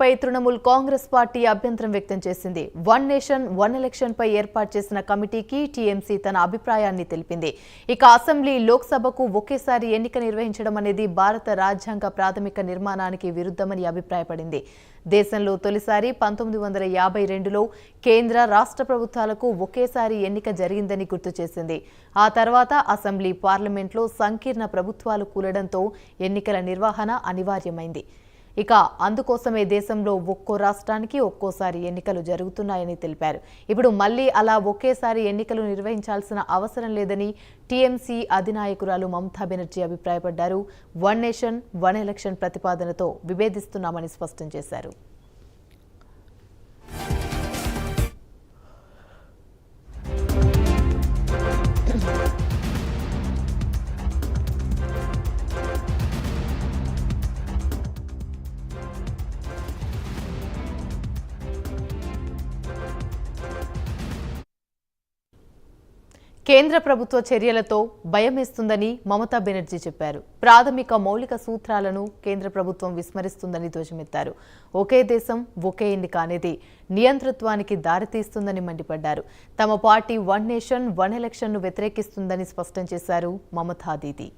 పై Trinamool Congress party అభ్యంతరం వ్యక్తం చేసింది. వన్ నేషన్ వన్ ఎలక్షన్ పై ఏర్పాటు చేసిన కమిటీకి టీఎంసీ తన అభిప్రాయాన్ని తెలిపింది. ఇక అసెంబ్లీ లోక్సభకు ఒకేసారి ఎన్నిక నిర్వహించడం అనేది భారత రాజ్యాంగ ప్రాథమిక నిర్మాణానికి విరుద్ధమని అభిప్రాయపడింది. దేశంలో తొలిసారి పంతొమ్మిది వందల యాభై రెండులో కేంద్ర రాష్ట్ర ప్రభుత్వాలకు ఒకేసారి ఎన్నిక జరిగిందని గుర్తు చేసింది. ఆ తర్వాత అసెంబ్లీ పార్లమెంట్లో సంకీర్ణ ప్రభుత్వాలు కూలడంతో ఎన్నికల నిర్వహణ అనివార్యమైంది. ఇక అందుకోసమే దేశంలో ఒక్కో రాష్ట్రానికి ఒక్కోసారి ఎన్నికలు జరుగుతున్నాయని తెలిపారు. ఇప్పుడు మళ్ళీ అలా ఒకేసారి ఎన్నికలు నిర్వహించాల్సిన అవసరం లేదని టీఎంసీ అధినాయకురాలు మమతా బెనర్జీ అభిప్రాయపడ్డారు. వన్ నేషన్ వన్ ఎలక్షన్ ప్రతిపాదనతో విభేదిస్తున్నామని స్పష్టం చేశారు. కేంద్ర ప్రభుత్వ చర్యలతో భయమేస్తుందని మమతా బెనర్జీ చెప్పారు. ప్రాథమిక మౌలిక సూత్రాలను కేంద్ర ప్రభుత్వం విస్మరిస్తుందని ధ్వజమెత్తారు. ఒకే దేశం ఒకే ఎన్నిక అనేది నియంతృత్వానికి దారితీస్తుందని మండిపడ్డారు. తమ పార్టీ వన్ నేషన్ వన్ ఎలక్షన్ను వ్యతిరేకిస్తుందని స్పష్టం చేశారు మమతా దీదీ.